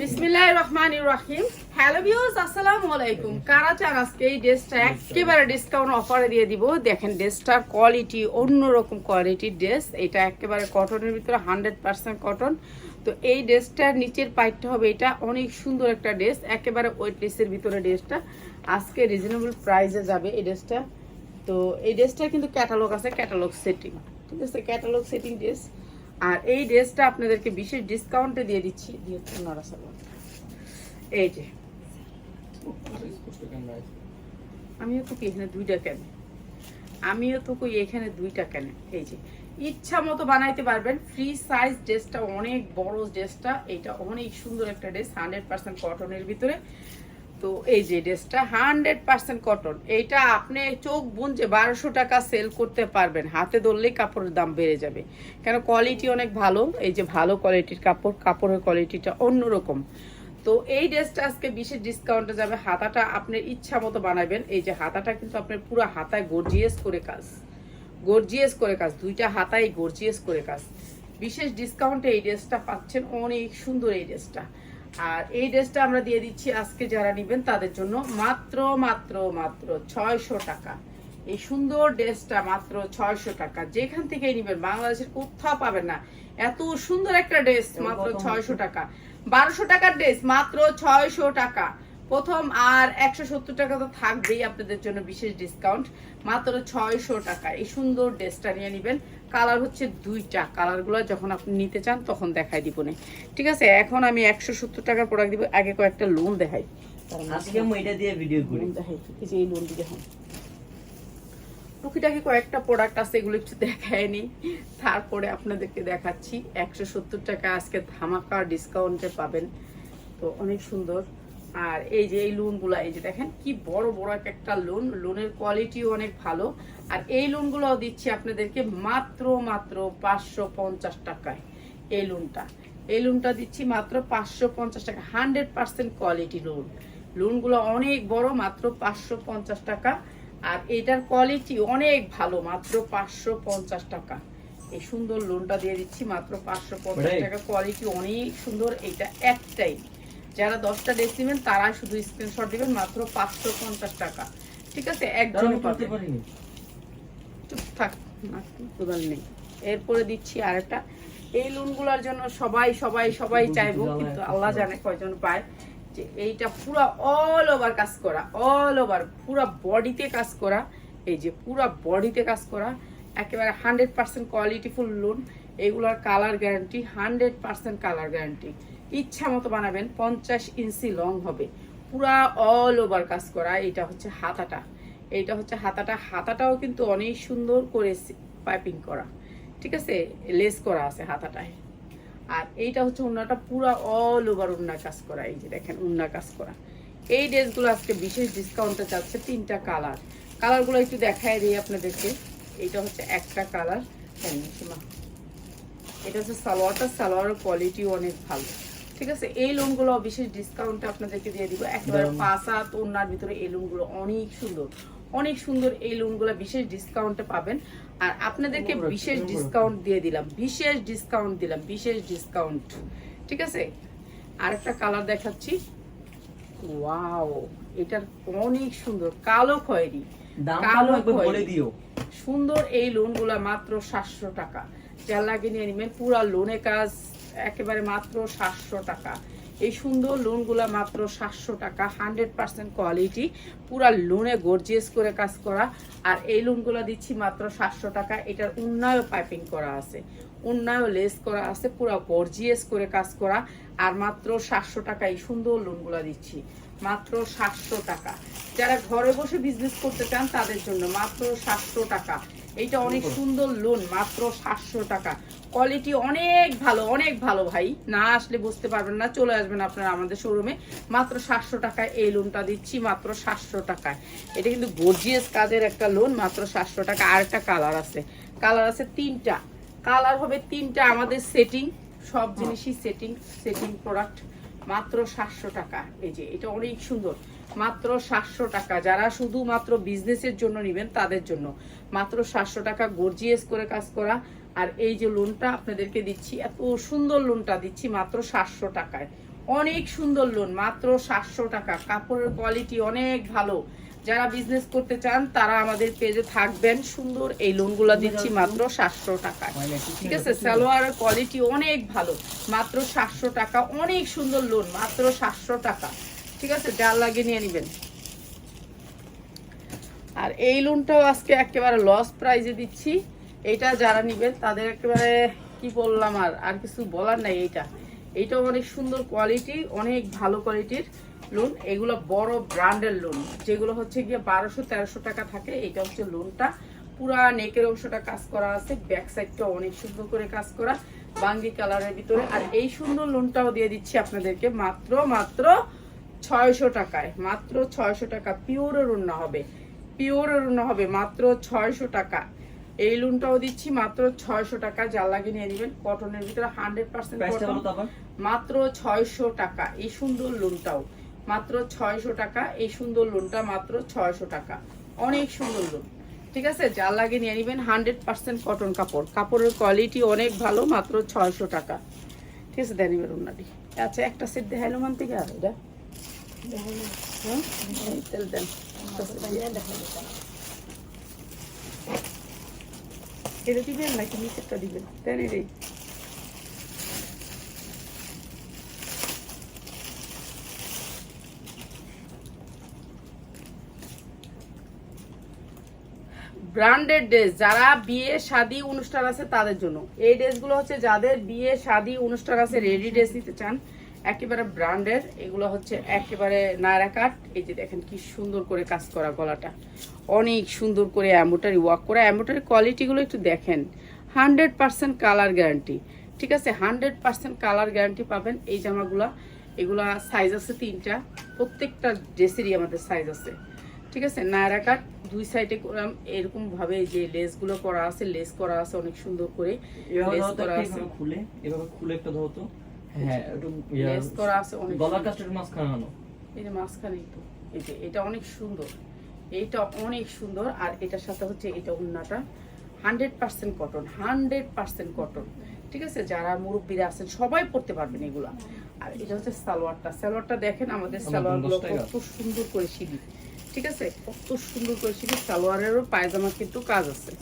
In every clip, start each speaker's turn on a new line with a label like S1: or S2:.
S1: বিসমিল্লাহির রহমানির রহিম। Hello viewers আসসালামু আলাইকুম। কারা চান আজকে এই ড্রেসটা একেবারে ডিসকাউন্ট অফারে দিয়ে দিব? দেখেন ড্রেসটার কোয়ালিটি অন্যরকম কোয়ালিটির ড্রেস এটা একেবারে কটনের ভিতরে হান্ড্রেড কটন তো এই ড্রেসটার নিচের পাইটটা হবে এটা। অনেক সুন্দর একটা ড্রেস একেবারে ওয়েটলেসের ভিতরে ড্রেসটা। আজকে রিজনেবল প্রাইসে যাবে এই ড্রেসটা। তো এই ড্রেসটা কিন্তু ক্যাটালগ আছে ক্যাটালগ সেটিং ঠিক আছে ক্যাটালগ সেটিং ড্রেস আর এই ড্রেসটা আপনাদেরকে বিশেষ ডিসকাউন্টে দিয়ে দিচ্ছি। এই যে। আমিও তো এখানে দুইটা কেন? আমিও তো এখানে দুইটা কেন? এই যে। ইচ্ছা মতো বানাইতে পারবেন। ফ্রি সাইজ ড্রেসটা অনেক বড় ড্রেসটা এটা অনেক সুন্দর একটা ড্রেস হান্ড্রেড পার্সেন্ট কটনের ভিতরে। তো এই যে ড্রেসটা হান্ড্রেড পার্সেন্ট কটন, এইটা আপনি চোখ বুনছে বারোশো টাকা সেল করতে পারবেন। হাতে ধরলেই কাপড়ের দাম বেড়ে যাবে। কেন কোয়ালিটি অনেক ভালো, এই যে ভালো কোয়ালিটির কাপড়, কাপড়ের কোয়ালিটিটা অন্যরকম। তো এই ড্রেসটা আজকে বিশেষ ডিসকাউন্টে যাবে। হাতাটা আপনার ইচ্ছা মতো বানাবেন। এই যে হাতাটা কিন্তু আপনার পুরো হাতায় গর্জিয়াস করে কাজ গর্জিয়াস করে কাজ, দুইটা হাতায় গর্জিয়াস করে কাজ। বিশেষ ডিসকাউন্টে এই ড্রেসটা পাচ্ছেন, অনেক সুন্দর এই ড্রেসটা। আর এই ড্রেসটা আমরা দিয়ে দিচ্ছি আজকে যারা নেবেন তাদের জন্য মাত্র মাত্র মাত্র ছয়শো টাকা। এই সুন্দর ড্রেসটা মাত্র ছয়শো টাকা। যেখান থেকেই নেবেন বাংলাদেশের কোথাও পাবেন না। এত সুন্দর একটা ড্রেস মাত্র ছয়শো টাকা। বারোশো টাকার ড্রেস মাত্র ছয়শো টাকা। প্রথম আর একশো সত্তর টাকা তো থাকবেই আপনাদের জন্য বিশেষ ডিসকাউন্ট মাত্র ছয়শো টাকা। এই সুন্দর ড্রেসটা নিয়ে নেবেন। কালার হচ্ছে দুইটা। কালারগুলো যখন আপনি নিতে চান তখন দেখাই দিব না। ঠিক আছে? এখন আমি একশো সত্তর টাকার প্রোডাক্ট দিব আগে কয়েকটা লোন দেখাই।
S2: আজকে আমি এটা দিয়ে ভিডিও করি।
S1: দেখাই। এই যে এই লোনটি দেখুন। টুকিটাকি কয়েকটা প্রোডাক্ট আছে এগুলো একটু দেখায়নি তারপরে আপনাদেরকে দেখাচ্ছি। একশো সত্তর টাকা আজকে ধামাকা ডিসকাউন্টে পাবেন। তো অনেক সুন্দর। আর এই যে এই লোনগুলো এই যে দেখেন কি বড় বড় এক একটা লোন লোনের কোয়ালিটিও অনেক ভালো। আর এই লোনগুলো দিচ্ছি আপনাদেরকে মাত্র মাত্র পাঁচশো পঞ্চাশ টাকায় এই লোনটা এই লোনটা দিচ্ছি মাত্র পাঁচশো পঞ্চাশ টাকা হান্ড্রেড পার্সেন্ট কোয়ালিটি লোন লোনগুলো অনেক বড় মাত্র পাঁচশো পঞ্চাশ টাকা। আর এটার কোয়ালিটি অনেক ভালো মাত্র পাঁচশো পঞ্চাশ টাকা। এই সুন্দর লোনটা দিয়ে দিচ্ছি মাত্র পাঁচশো পঞ্চাশ
S2: ওটাই?
S1: টাকা। কোয়ালিটি অনেক সুন্দর এটা একটাই। যারা দশটা ড্রেস নেবেন তারা শুধু স্ক্রিনশট দিবেন মাত্র পাঁচশো পঞ্চাশ টাকা। ঠিক আছে?
S2: পারিনি
S1: চুপ থাক কোদাল নেই। এরপরে দিচ্ছি আরেকটা। এই লোনগুলোর জন্য সবাই সবাই সবাই চাইব কিন্তু আল্লাহ জানে কয়জন পায়। যে এইটা পুরো অল ওভার কাজ করা অল ওভার পুরো বডিতে কাজ করা। এই যে পুরো বডিতে কাজ করা একেবারে হান্ড্রেড পার্সেন্ট কোয়ালিটিফুল লোন এগুলোর colour guarantee hundred percent colour guarantee ইচ্ছা মতো বানাবেন, পঞ্চাশ ইঞ্চি লং হবে। পুরা অল ওভার কাজ করা এটা হচ্ছে হাতাটা। এইটা হচ্ছে হাতাটা। হাতাটাও কিন্তু অনেক সুন্দর করে পাইপিং করা। ঠিক আছে? লেস করা আছে হাতাটায়। আর এইটা হচ্ছে উন্নাটা পুরা অল ওভার উন্না কাজ করা। এই যে দেখেন, উন্না কাজ করা। এই ড্রেসগুলো আজকে বিশেষ ডিসকাউন্টে যাচ্ছে তিনটা কালার কালারগুলো একটু দেখায় দিই আপনাদেরকে। এইটা হচ্ছে একটা কালার এটা হচ্ছে সালোয়ারটা। সালোয়ারের কোয়ালিটিও অনেক ভালো। ঠিক আছে এই লোনগুলো বিশেষ ডিসকাউন্টে আপনাদেরকে দিয়ে দিব। একেবারে। পাঁচ হাত ওনার ভিতরে এই লোনগুলো অনেক সুন্দর অনেক সুন্দর এই লোনগুলো বিশেষ ডিসকাউন্টে পাবেন। আর আপনাদেরকে বিশেষ ডিসকাউন্ট দিয়ে দিলাম বিশেষ ডিসকাউন্ট দিলাম বিশেষ ডিসকাউন্ট ঠিক আছে? আরেকটা কালার দেখাচ্ছি। ওয়াও এটার অনেক সুন্দর কালো খয়েরি কালো
S2: বলে দিও।
S1: সুন্দর এই লোনগুলা মাত্র সাতশো টাকা। যার লাগে নিয়ে নেবেন পুরা লোনে কাজ একেবারে মাত্র সাতশো টাকা। এই সুন্দর লোনগুলা মাত্র সাতশো টাকা হান্ড্রেড পার্সেন্ট কোয়ালিটি পুরা লোনে গর্জিয়াস করে কাজ করা। আর এই লোনগুলা দিচ্ছি মাত্র সাতশো টাকা, এটার উন্নয় পাইপিং করা আছে। উন্নয় লেস করা আছে, পুরা গর্জিয়াস করে কাজ করা। আর মাত্র সাতশো টাকা এই সুন্দর লোনগুলা দিচ্ছি। মাত্র সাতশো টাকা। যারা ঘরে বসে বিজনেস করতে চান, তাদের জন্য মাত্র সাতশো টাকা। এইটা অনেক সুন্দর লোন মাত্র সাতশো টাকা। কোয়ালিটি অনেক ভালো অনেক ভালো ভাই। না আসলে বুঝতে পারবেন না, চলে আসবেন আপনারা আমাদের শোরুমে মাত্র সাতশো টাকায় এই লোনটা দিচ্ছি, মাত্র সাতশো টাকায়। এটা কিন্তু গর্জিয়াস কাজের একটা লোন মাত্র সাতশো টাকা। আর একটা কালার আছে। কালার আছে তিনটা। কালার হবে তিনটা আমাদের সেটিং সব জিনিসই সেটিং সেটিং প্রোডাক্ট মাত্র সাতশো টাকা। এই যে, এটা অনেক সুন্দর। মাত্র সাতশো টাকা। যারা শুধুমাত্র বিজনেসের জন্য নেবেন, তাদের জন্য। মাত্র সাতশো টাকা গর্জিয়াস করে কাজ করা। আর এই যে লোনটা আপনাদেরকে দিচ্ছি, এত সুন্দর লোনটা দিচ্ছি মাত্র সাতশো টাকায়। অনেক সুন্দর লোন মাত্র সাতশো টাকা। কাপড়ের কোয়ালিটি অনেক ভালো। যারা বিজনেস করতে চান তারা আমাদের পেজে থাকবেন। সুন্দর এই লোনগুলো দিচ্ছি মাত্র সাতশো টাকায়। ঠিক আছে? সালোয়ারের কোয়ালিটি অনেক ভালো। মাত্র সাতশো টাকা। অনেক সুন্দর লোন মাত্র সাতশো টাকা। ঠিক আছে? যার লাগে নিয়ে নেবেন। আর এই লোনটাও আজকে একেবারে লস প্রাইজে দিচ্ছি। এটা যারা নেবেন তাদের একেবারে কি বললাম আর? আর কিছু বলার নাই এইটা। এইটাও অনেক সুন্দর কোয়ালিটি অনেক ভালো কোয়ালিটির লোন এগুলো বড় ব্র্যান্ডের লোন যেগুলো হচ্ছে গিয়ে বারোশো তেরোশো টাকা থাকে। এটা হচ্ছে লোনটা পুরা নেকের অংশটা কাজ করা আছে ব্যাক সাইডটা অনেক সুন্দর করে কাজ করা বাঙ্গি কালারের ভিতরে। আর এই সুন্দর লোনটাও দিয়ে দিচ্ছি আপনাদেরকে মাত্র মাত্র ছয়শো টাকায় মাত্র ছয়শো টাকা। পিওরের উন্না হবে পিওরের উন্না হবে মাত্র ছয়শো টাকা। এই লোনটাও দিচ্ছি মাত্র ছয়শো টাকা। যার লাগিয়ে নিয়ে নেবেন। কটনের ভিতরে হান্ড্রেড পার্সেন্ট মাত্র ছয়শো টাকা। এই সুন্দর লোনটাও মাত্র ছয়শো টাকা। এই সুন্দর লোনটা মাত্র ছয়শো টাকা। অনেক সুন্দর লোন ঠিক আছে? যার লাগে নিয়ে নেবেন হান্ড্রেড পার্সেন্ট কটন কাপড়। কাপড়ের কোয়ালিটি অনেক ভালো, মাত্র ছয়শো টাকা। ঠিক আছে, দেন এবার ওনাটি আচ্ছা একটা সেট দেখাইলো মান থেকে আর এটা? দেন। এটা দিবেন নাকি? নিচেরটা দিবেন? দেন এটাই ব্র্যান্ডেড ড্রেস যারা বিয়ে, শাদী অনুষ্ঠান আছে তাদের জন্য। এই ড্রেসগুলো হচ্ছে যাদের বিয়ে, শাদী অনুষ্ঠান আছে রেডি ড্রেস নিতে চান, একেবারে ব্র্যান্ডের এগুলো হচ্ছে একেবারে নায়রা কাট এই যে দেখেন কি সুন্দর করে কাজ করা গলাটা। অনেক সুন্দর করে অ্যাম্বোটারি ওয়ার্ক করা। অ্যাম্বোটারি কোয়ালিটিগুলো একটু দেখেন। হান্ড্রেড পার্সেন্ট কালার গ্যারান্টি ঠিক আছে? হান্ড্রেড পার্সেন্ট কালার গ্যারান্টি পাবেন এই জামাগুলা। এগুলা সাইজ আছে তিনটা। প্রত্যেকটা ড্রেসেরই আমাদের সাইজ আছে। ঠিক আছে? নায়রা কাট দুই সাইডে করলাম এরকম ভাবে যে লেসগুলো করা আছে লেস করা আছে অনেক সুন্দর করে লেস করা আছে।
S2: খুলে এভাবে খুলে একটা ধরো তো। হ্যাঁ একটু
S1: লেস করা আছে অনেক
S2: গলার
S1: সুন্দর।
S2: কাজটা একটু মাঝখানে আনো।
S1: এই যে মাঝখানেই তো এই যে এটা অনেক সুন্দর। এইটা অনেক সুন্দর আর এটার সাথে হচ্ছে এটা উন্নাটা hundred percent cotton hundred percent cotton ঠিক আছে? যারা মুরব্বীরা আছেন সবাই পড়তে পারবেন এগুলা। আর এটা হচ্ছে সালোয়ারটা। সালোয়ারটা দেখেন আমাদের
S2: আমার
S1: সালোয়ারগুলো
S2: দশ
S1: কত সুন্দর করে সিঁড়ি। ঠিক আছে? কত সুন্দর করে সিঁড়ি সালোয়ারেরও পায়জামার কিন্তু কাজ আছে।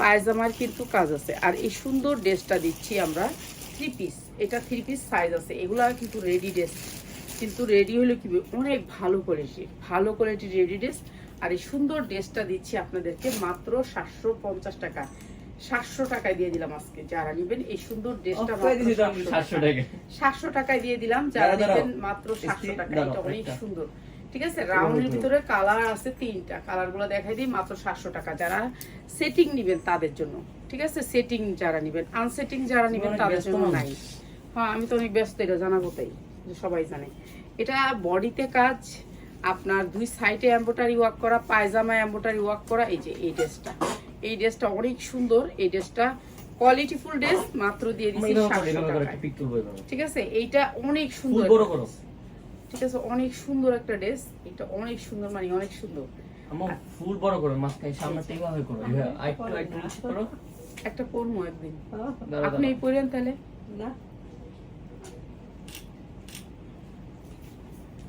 S1: পায়জামার কিন্তু কাজ আছে। আর এই সুন্দর ড্রেসটা দিচ্ছি আমরা থ্রি পিস এটা থ্রি পিস সাইজ আছে। এগুলা কিন্তু রেডি ড্রেস কিন্তু রেডি হলে কি অনেক ভালো কোয়ালিটি ভালো কোয়ালিটির রেডি ড্রেস আর এই সুন্দর ড্রেসটা দিচ্ছি আপনাদেরকে মাত্র সাতশো পঞ্চাশ টাকা। সাতশো টাকায় দিয়ে দিলাম আজকে। যারা নেবেন এই সুন্দর ড্রেসটা
S2: অফ করে দিছি তো আমি 700 টাকা
S1: সাতশো টাকায় দিয়ে দিলাম। যারা। নেবেন মাত্র সাতশো টাকা এটা অনেক সুন্দর। ঠিক আছে? রাউন্ডের। ভিতরে কালার আছে তিনটা। কালারগুলো দেখাই দিই মাত্র সাতশো টাকা। যারা সেটিং নিবেন তাদের জন্য ঠিক আছে? সেটিং যারা নিবেন আনসেটিং যারা নিবেন তাদের জন্য নাই। হ্যাঁ আমি তো অনেক ব্যস্ত এটা জানাব তাই সবাই জানে। এটা বডিতে কাজ আপনার দুই সাইডে এম্বোটারি ওয়ার্ক করা পায়জামা এম্বোটারি ওয়ার্ক করা এই যে এই ড্রেসটা এই ড্রেসটা অনেক সুন্দর এই ড্রেসটা কোয়ালিটিফুল ড্রেস মাত্র দিয়ে দিচ্ছি সাতশো ঠিক আছে? এইটা অনেক সুন্দর ঠিক আছে অনেক সুন্দর একটা ড্রেস এটা অনেক সুন্দর মানে অনেক সুন্দর।
S2: আমার ফুল বড় করো মাঝখানে সামনেটা এভাবে করো। এভাবে আইটু আইটু নিচে করো
S1: একটা একদিন। আপনি এই পরেন তাহলে?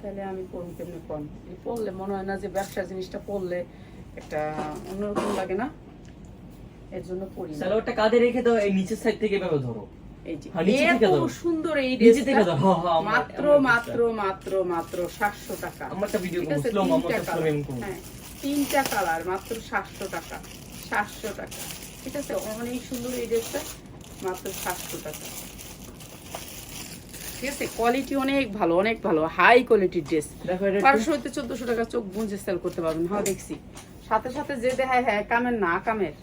S1: তাহলে আমি পরবো কেমনি কম পরলে মনে হয় না যে ব্যবসার জিনিসটা পরলে একটা অন্যরকম লাগে না? এর জন্য পরি না।
S2: সালোয়ারটা কাঁধে রেখে দাও এই নিচের সাইড থেকে এভাবে ধরো।
S1: এই যে
S2: নিচে থেকে
S1: এত সুন্দর এই ড্রেসটা
S2: ধরো। আমার-
S1: মাত্র মাত্র মাত্র মাত্র সাতশো টাকা।
S2: আমার একটা ভিডিও
S1: ঠিক আছে,
S2: স্লো আমার স্লো
S1: colour।
S2: এমন
S1: তিনটা কালার মাত্র সাতশো টাকা। সাতশো টাকা। ঠিক আছে? অনেক সুন্দর এই ড্রেসটা মাত্র সাতশো টাকা। ঠিক আছে? কোয়ালিটি অনেক ভালো অনেক ভালো। হাই কোয়ালিটির ড্রেস বারোশো হইতে চোদ্দশো টাকা চোখ বুঝে সেল করতে পারবেন। হ্যাঁ দেখছি। সাথে সাথে যে দেখায় হ্যাঁ কামের না মানুষের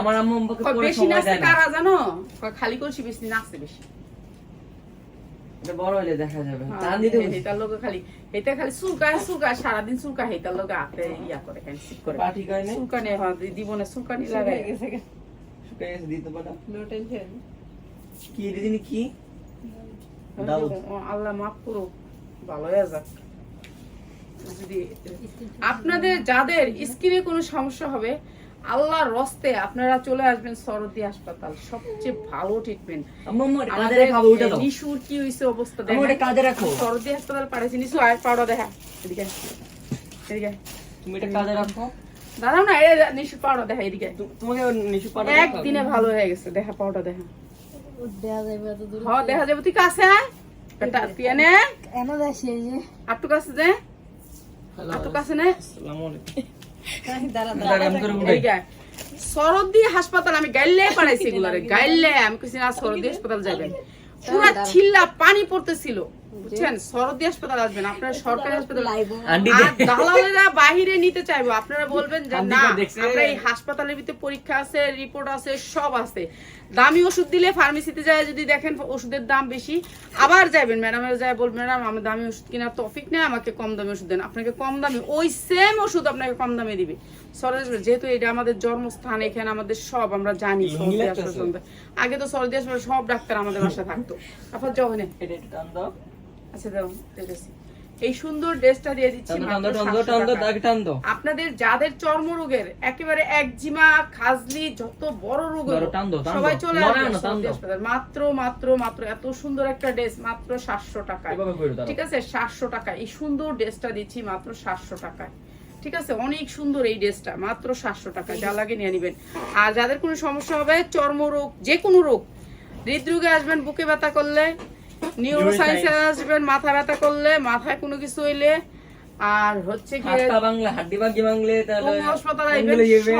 S2: আমার আম্মু আমাকে পরে সময় দেয় না।
S1: কারা জানো? খালি করছি বেশি নাচছে বেশি।
S2: বড় হলে দেখা যাবে। টান দিতে বলছি।
S1: হেতার লোকে খালি হেতা খালি চুলকায় চুলকায় সারাদিন চুলকা হেতার লোকে হাতে ইয়া করে হ্যান্ডশিপ করে।
S2: পা ঠিক নাই?
S1: চুলকানি জীবনে চুলকানি লাগাই
S2: গেছে, দিতে পারো?
S3: নো টেনশন
S2: কি দিদিনি কি?
S1: আল্লাহ মাফ করো ভালো হয়ে যাক। যদি আপনাদের যাদের স্কিনে কোনো সমস্যা হবে আল্লাহর রস্তে আপনারা চলে আসবেন সরদি হাসপাতাল। সবচেয়ে ভালো ট্রিটমেন্ট আমাদের নিশুর কি হয়েছে অবস্থা সরদি হাসপাতাল পাঠাইছি নিশু আয় পাউডার দেখা। এদিকে এদিকে
S2: তুমি এটা কাঁধে রাখো?
S1: দাঁড়াও না এই নিশু পাউডার দেখা এদিকে
S2: তোমাকে নিচু পাটা
S1: একদিনে ভালো হয়ে গেছে দেখা পাউডার দেখা।
S3: দেয়া যাবে এত দূর
S1: হ্যাঁ দেখা যাবে তুই কাছে আয়। তুই এনে।
S3: এনে দেশে যে।
S1: আটটু কাছে দে। আটটু কাছে নে।
S2: আসসালামু আলাইকুম।
S1: সরদি হাসপাতাল আমি গাইলে পাঠাইছি এগুলারে গাইলে আমি কইছি না সরদি হাসপাতাল যাবেন পুরা ছিল্লা পানি পড়তেছিল। বুঝছেন? সরদি হাসপাতাল আসবেন আপনারা সরকারি হাসপাতাল আর দালালেরা বাহিরে নিতে চাইব আপনারা বলবেন যে না আমরা এই হাসপাতালের ভিতরে পরীক্ষা আছে রিপোর্ট আছে সব আছে। দামি ওষুধ দিলে ফার্মেসিতে যায় যদি দেখেন ওষুধের দাম বেশি আবার যাবেন ম্যাডামের যায় বলবেন ম্যাডাম আমার দামি ওষুধ কেনার তফিক নেই আমাকে কম দামি ওষুধ দেন। আপনাকে কম দামি ওই সেম ওষুধ আপনাকে কম দামে দিবে। সরকারি যেহেতু এটা আমাদের জন্মস্থান এখানে আমাদের সব আমরা জানি হাসপাতাল। আগে তো সরদি হাসপাতাল সব ডাক্তার আমাদের বাসায় থাকতো। তারপর যখন
S2: এটা দাও।
S1: আচ্ছা দাও দেখেছি এই সুন্দর ড্রেসটা দিয়ে দিচ্ছি
S2: টান দাও টান
S1: মাত্র
S2: দাও
S1: 700
S2: টান দাও
S1: টাকায়।
S2: দাগ টান দাও
S1: আপনাদের যাদের চর্মরোগের একেবারে একজিমা খাজলি যত বড় রোগ সবাই চলে আসবে। মাত্র মাত্র মাত্র এত সুন্দর একটা ড্রেস মাত্র সাতশো টাকায়। ঠিক আছে? সাতশো টাকা এই সুন্দর ড্রেসটা দিচ্ছি মাত্র সাতশো টাকায়। ঠিক আছে? অনেক সুন্দর এই ড্রেসটা মাত্র সাতশো টাকা যা লাগে নিয়ে নিবেন। আর যাদের কোনো সমস্যা হবে চর্মরোগ যে কোনো রোগ হৃদরোগে আসবেন বুকে ব্যথা করলে আসবেন মাথা ব্যথা করলে মাথায় কোনো কিছু হইলে আর হচ্ছে কি
S2: বাংলা হাড্ডি বাগি বাংলে তাহলে
S1: হাসপাতাল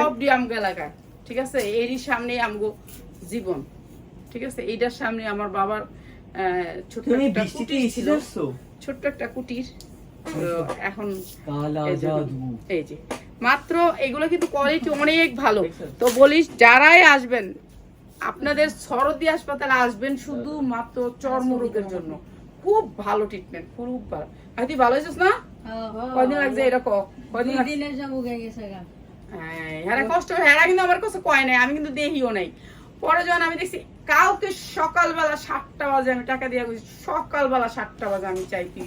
S1: সব এলাকায় ঠিক আছে? এরই সামনে আমগো জীবন ঠিক আছে? এইটার সামনে আমার বাবার ছোট্ট একটা কুটির ছিল। ছোট্ট একটা কুটির। এখন এই যে মাত্র এগুলো কিন্তু কোয়ালিটি অনেক ভালো। তো বলিস যারাই আসবেন আপনাদের সরদি হাসপাতালে আসবেন শুধু মাত্র চর্মরোগের জন্য। খুব ভালো ট্রিটমেন্ট খুব ভালো। তুই ভালো হয়েছিস না? লাগছে এরকম কয়দিন
S3: দুই
S1: লাগছে?
S3: গা।
S1: হ্যাঁ, কষ্ট হেরা কিন্তু আমার কাছে কয় নাই আমি কিন্তু দেখিও নাই। পরে যখন আমি দেখছি কাউকে সকালবেলা সাতটা বাজে আমি টাকা দিয়ে গেছি সকালবেলা সাতটা বাজে আমি চাই তুই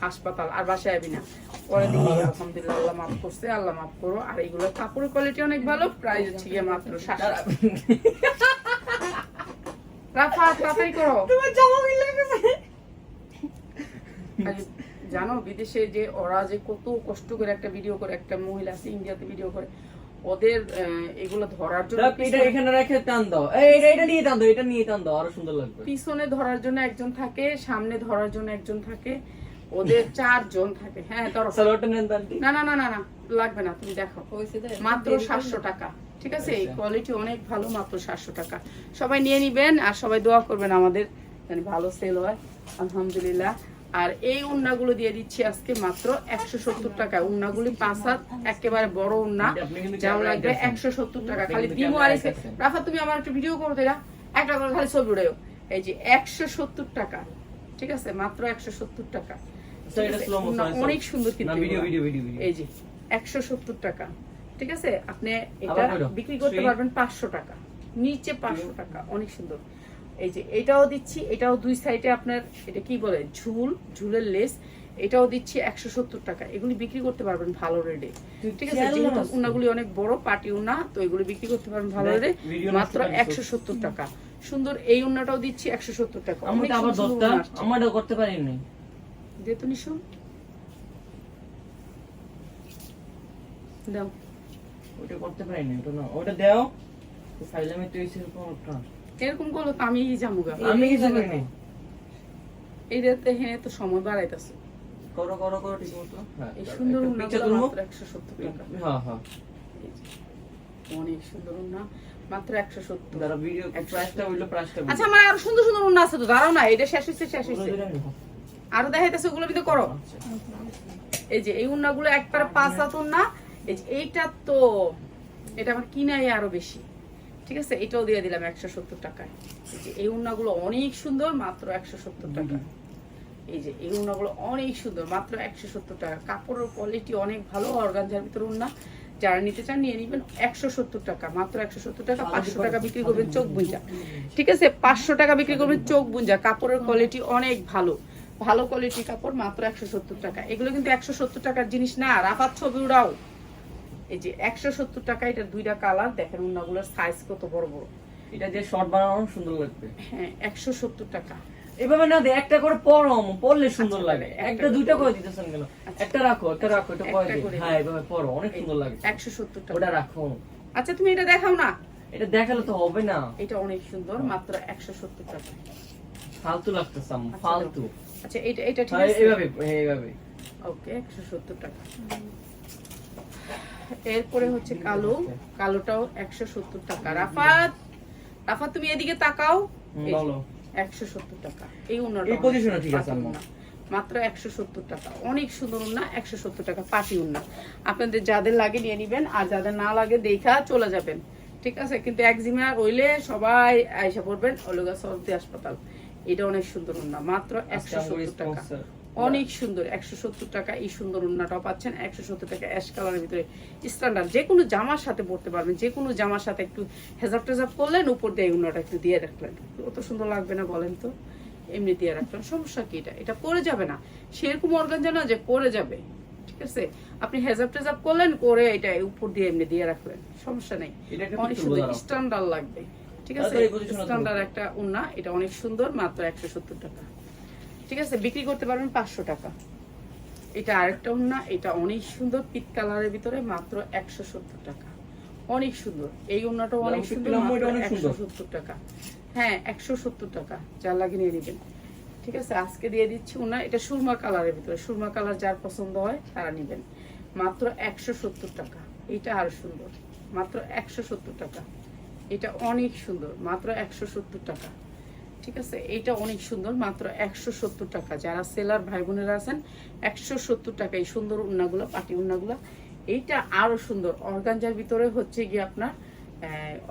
S1: হাসপাতাল আর বাসায় আবি না। পরে দেখি আলহামদুলিল্লাহ আল্লাহ মাফ করছে আল্লাহ মাফ করো। আর এইগুলো কাপড়ের কোয়ালিটি অনেক ভালো প্রাইস হচ্ছে গিয়ে মাত্র সাতশো রাফা তাড়াতাড়ি করো।
S2: তোমার জামা কি লাগছে
S1: আর জানো বিদেশে যে ওরা যে কত কষ্ট করে একটা ভিডিও করে একটা মহিলা আছে ইন্ডিয়াতে ভিডিও করে ওদের এগুলো ধরার জন্য
S2: এটা এখানে রেখে টান দাও। এই এটা এটা নিয়ে টান দাও এটা নিয়ে টান দাও আরও সুন্দর লাগবে।
S1: পিছনে ধরার জন্য একজন থাকে সামনে ধরার জন্য একজন থাকে ওদের চারজন থাকে। হ্যাঁ ধরো। না না না না না লাগবে না তুমি দেখো। মাত্র সাতশো টাকা। ঠিক আছে? এই। কোয়ালিটি অনেক ভালো মাত্র সাতশো টাকা। সবাই নিয়ে নিবেন আর সবাই দোয়া করবেন আমাদের যেন ভালো সেল হয়। আলহামদুলিল্লাহ। আর এই উন্নাগুলো দিয়ে দিচ্ছি আজকে মাত্র একশো সত্তর টাকা। উন্নাগুলি পাঁচ হাত একেবারে বড় উন্না। যেমন লাগবে একশো সত্তর টাকা। খালি দিমো আর। রাফা তুমি আমার একটু ভিডিও করো দেরা একটা করে খালি ছবি উড়াইও এই যে একশো সত্তর টাকা। ঠিক আছে? মাত্র একশো সত্তর টাকা। অনেক সুন্দর কিন্তু এই যে একশো সত্তর টাকা। ঠিক আছে? আপনি এটা বিক্রি করতে পারবেন পাঁচশো টাকা। নিচে পাঁচশো টাকা। অনেক সুন্দর। এই যে এটাও দিচ্ছি। এটাও দুই সাইডে আপনার এটা কি বলে? ঝুল ঝুলের লেস। এটাও দিচ্ছি একশো সত্তর টাকা। এগুলি বিক্রি করতে পারবেন ভালো রেটে ঠিক আছে? যেহেতু
S2: আছে।
S1: উন্নাগুলি অনেক বড় পাটি উন্না তো এগুলি বিক্রি করতে পারবেন ভালো রেটে মাত্র একশো সত্তর টাকা। সুন্দর এই উন্নাটাও দিচ্ছি একশো সত্তর টাকা।
S2: করতে পারিনি
S1: দে তো দাও।
S2: ওটা করতে পারিনি ওটা না। ওটা দাও তুই এসে ওটা।
S1: এরকম করল তো আমি যাব গা।
S2: আমি
S1: এই রেতে হেনে তো সময় বাড়াইতেছে।
S2: করো করো করো ঠিক মতো। হ্যাঁ
S1: এই সুন্দর
S2: একটু
S1: উন্না মাত্র একশো সত্তর টাকা।
S2: হ্যাঁ। হ্যাঁ
S1: অনেক সুন্দর উন্না মাত্র একশো সত্তর।
S2: যারা ভিডিও প্রাইসটা হইল প্রাইসটা
S1: আচ্ছা আমার আরও সুন্দর সুন্দর উন্না আছে তো দাঁড়াও না এটা শেষ হচ্ছে শেষ হচ্ছে আরও দেখাইতেছে ওগুলো ভিতরে করো।
S2: আচ্ছা।
S1: এই যে এই উন্নাগুলো একবারে পাঁচ হাত উন্না এই যে এইটা তো এটা আমার কিনাই আরও বেশি। ঠিক আছে? এটাও দিয়ে দিলাম একশো সত্তর টাকায়। এই যে এই উন্নাগুলো অনেক সুন্দর মাত্র একশো সত্তর টাকা। এই যে এই উন্নাগুলো অনেক সুন্দর মাত্র একশো সত্তর টাকা। কাপড়ের কোয়ালিটি অনেক ভালো অর্গানজার ভিতরে উন্না। যারা নিতে চান নিয়ে নিবেন একশো সত্তর টাকা। মাত্র একশো সত্তর টাকা পাঁচশো টাকা বিক্রি করবেন চোখ বুঞ্জা। ঠিক আছে? পাঁচশো টাকা বিক্রি করবেন চোখ বুঞ্জা। কাপড়ের কোয়ালিটি অনেক ভালো। ভালো কোয়ালিটি কাপড় মাত্র একশো সত্তর টাকা। এগুলো কিন্তু একশো সত্তর টাকার জিনিস না। রাফাত ছবি উড়াও। এই যে একশো সত্তর টাকা এটা দুইটা কালার দেখেন উন্নাগুলোর সাইজ কত বড় বড়।
S2: এটা দিয়ে শর্ট বানানো সুন্দর লাগবে।
S1: হ্যাঁ একশো সত্তর টাকা।
S2: এভাবে না দে একটা করে পরো আম্মু, পরলে সুন্দর
S1: আচ্ছা,
S2: লাগে।
S1: একটা
S2: দুইটা করে। দিতেছেন কেন?
S1: আচ্ছা।
S2: একটা রাখো একটা রাখো এটা পরে হ্যাঁ এভাবে পরো অনেক সুন্দর লাগে
S1: একশো সত্তর
S2: ওটা রাখো।
S1: আচ্ছা তুমি এটা দেখাও না?
S2: এটা দেখালে তো হবে না।
S1: এটা অনেক সুন্দর মাত্র একশো সত্তর টাকা।
S2: ফালতু লাগতেছে আম্মু
S1: আচ্ছা,
S2: ফালতু।
S1: আচ্ছা এটা এটা ঠিক
S2: হ্যাঁ,
S1: আছে।
S2: এইভাবে হ্যাঁ, এইভাবে।
S1: ওকে একশো সত্তর টাকা। এরপরে হচ্ছে কালো। কালোটাও একশো সত্তর টাকা। রাফাত রাফাত তুমি এদিকে তাকাও। একশো সত্তর টাকা। এই উন্নাটা
S2: ঠিক আছে,
S1: পাটি
S2: আম্মু।
S1: উন্না। মাত্র একশো সত্তর টাকা। অনেক সুন্দর উন্না একশো সত্তর টাকা পাটি উন্না। আপনাদের যাদের লাগে নিয়ে নিবেন আর যাদের না লাগে দেখা চলে যাবেন। ঠিক আছে? কিন্তু একজিমা হইলে সবাই আইসা পড়বেন ওলগা সরদি হাসপাতাল। এটা অনেক সুন্দর উন্না। মাত্র একশো সত্তর টাকা। অনেক সুন্দর। একশো সত্তর টাকা এই সুন্দর উন্নাটাও পাচ্ছেন। একশো সত্তর টাকা অ্যাশ কালারের ভিতরে স্ট্যান্ডার্ড যে কোনো জামার সাথে পরতে পারবেন। যে কোনো জামার সাথে একটু হেজাব টেজাব করলেন উপর দিয়ে উন্নাটা একটু দিয়ে রাখলেন। কত সুন্দর লাগবে না বলেন তো। এমনি দিয়ে রাখলেন। সমস্যা কি এটা? এটা পরে যাবে না। সেরকম অর্গান জানা যে পরে যাবে। ঠিক আছে? আপনি হেজাব টেজাব করলেন করে এটা উপর দিয়ে এমনি দিয়ে রাখলেন। সমস্যা নেই। অনেক সুন্দর। স্ট্যান্ডার্ড লাগবে। ঠিক আছে? স্ট্যান্ডার্ড একটা উন্না এটা অনেক সুন্দর মাত্র একশো সত্তর টাকা। ঠিক আছে বিক্রি করতে পারবেন পাঁচশো টাকা। এটা আরেকটা উন্না এটা অনেক সুন্দর পিত কালারের ভিতরে মাত্র একশো সত্তর টাকা। অনেক সুন্দর। এই উন্নাটা অনেক সুন্দর একশো সত্তর টাকা। হ্যাঁ একশো সত্তর টাকা যার লাগে নিয়ে নেবেন। ঠিক আছে আজকে দিয়ে দিচ্ছি উন্না এটা সুরমা কালারের ভিতরে। সুরমা কালার যার পছন্দ হয় তারা নেবেন। মাত্র একশো সত্তর টাকা। এটা আরও সুন্দর। মাত্র একশো সত্তর টাকা। এটা অনেক সুন্দর। মাত্র একশো সত্তর টাকা। ঠিক আছে, এইটা অনেক সুন্দর, মাত্র একশো সত্তর টাকা। যারা সেলার ভাই বোনেরা আছেন, একশো সত্তর টাকা এই সুন্দর উন্নাগুলো, পাটি উন্নাগুলো। এইটা আরও সুন্দর, অর্গানজার ভিতরে হচ্ছে গিয়ে আপনার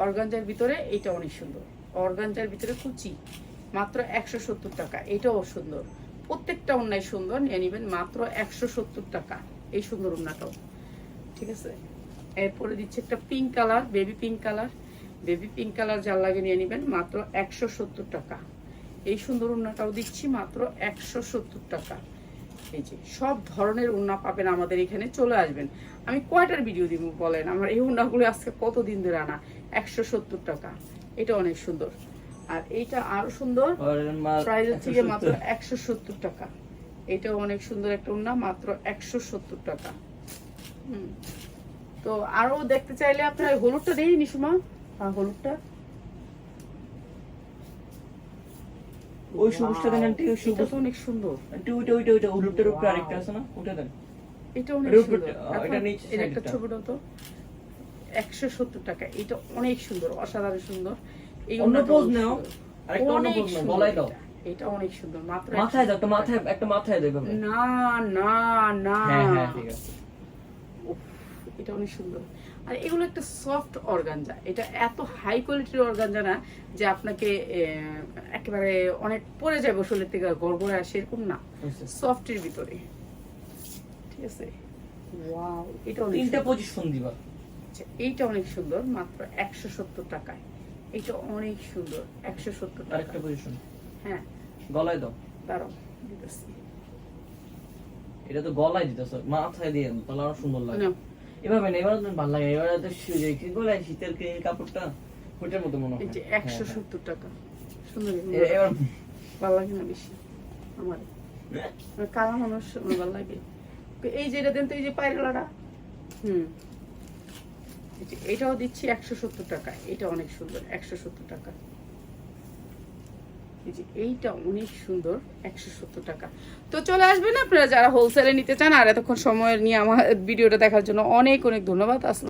S1: অর্গানজার ভিতরে এইটা অনেক সুন্দর। অর্গানজার ভিতরে কুচি, মাত্র একশো সত্তর টাকা এটাও সুন্দর। প্রত্যেকটা উন্নায় সুন্দর, নিয়ে নেবেন, মাত্র একশো সত্তর টাকা এই সুন্দর উন্নাটাও। ঠিক আছে? এরপরে দিচ্ছে একটা pink colour baby pink colour baby pink colour যার লাগে নিয়ে নেবেন মাত্র একশো সত্তর টাকা। এই সুন্দর উন্নাটাও দিচ্ছি মাত্র একশো সত্তর টাকা। এই যে সব ধরনের উন্না পাবেন আমাদের এখানে চলে আসবেন। আমি কয়টার ভিডিও দিব বলেন? আমার এই উন্নাগুলো আজকে কতদিন ধরে আনা? একশো সত্তর টাকা। এটা অনেক সুন্দর। আর এইটা আরও সুন্দর। প্রাইস হচ্ছে মাত্র একশো সত্তর। টাকা। এটাও অনেক সুন্দর একটা উন্না মাত্র একশো সত্তর টাকা। হুম। তো আরও দেখতে চাইলে আপনার হলুদটা দেই নিশুমা হ্যাঁ হলুদটা।
S2: ওই সবুজটা দেন আন্টি ওই সবুজ।
S1: অনেক সুন্দর।
S2: আন্টি ওইটা ওইটা ওইটা উলুপটার উপরে আরেকটা আছে না? ওটা দেন।
S1: এটা অনেক সুন্দর।
S2: এটা নিচে
S1: একটা
S2: সাইডটা।
S1: তো একশো সত্তর টাকা। এটা অনেক সুন্দর অসাধারণ সুন্দর। এই
S2: অন্য পোজ নাও। আরেকটা অন্য পোজ নাও গলায় দাও।
S1: এটা। অনেক সুন্দর মাত্র
S2: মাথায় দাও একটা মাথায় একটা মাথায় দেখো
S1: না না না।
S2: হ্যাঁ হ্যাঁ ঠিক আছে।
S1: এটা অনেক সুন্দর। আর এগুলো একটা সফট অর্গানজা এটা এত হাই কোয়ালিটির অর্গানজা না যে আপনাকে একেবারে অনেক পরে যাবে শরীর থেকে গড়গড়ে আসে এরকম না। সফটের ভিতরে। ঠিক আছে? ওয়াও এটা
S2: তিনটা পজিশন দিবা।
S1: আচ্ছা, এইটা অনেক সুন্দর মাত্র একশো সত্তর টাকায়। এটা অনেক সুন্দর একশো সত্তর টাকা।
S2: পজিশন
S1: হ্যাঁ।
S2: গলায় দাও।
S1: দাঁড়াও দিতেছি।
S2: এটা তো গলায় দিতেছ মাথায় দিয়ে তাহলে আরও সুন্দর লাগে। এভাবে না ভালো লাগে এবার তো কি গলায় শীতের কাপড়টা মতো মনে হয়? হ্যাঁ,
S1: একশো
S2: হ্যাঁ।
S1: সত্তর টাকা। সুন্দর
S2: এবার
S1: ভালো লাগে না বেশি? আমার। কালা মানুষ ভালো লাগে। এই যে এটা দেন তো এই যে পায়রালাটা হুম। এটাও দিচ্ছি একশো সত্তর টাকা। এটা অনেক সুন্দর একশো সত্তর টাকা। এই এইটা অনেক সুন্দর একশো সত্তর টাকা। তো চলে আসবেন আপনারা যারা হোলসেলে নিতে চান, আর এতক্ষণ সময় নিয়ে আমার ভিডিওটা দেখার জন্য অনেক অনেক ধন্যবাদ। আসসালাম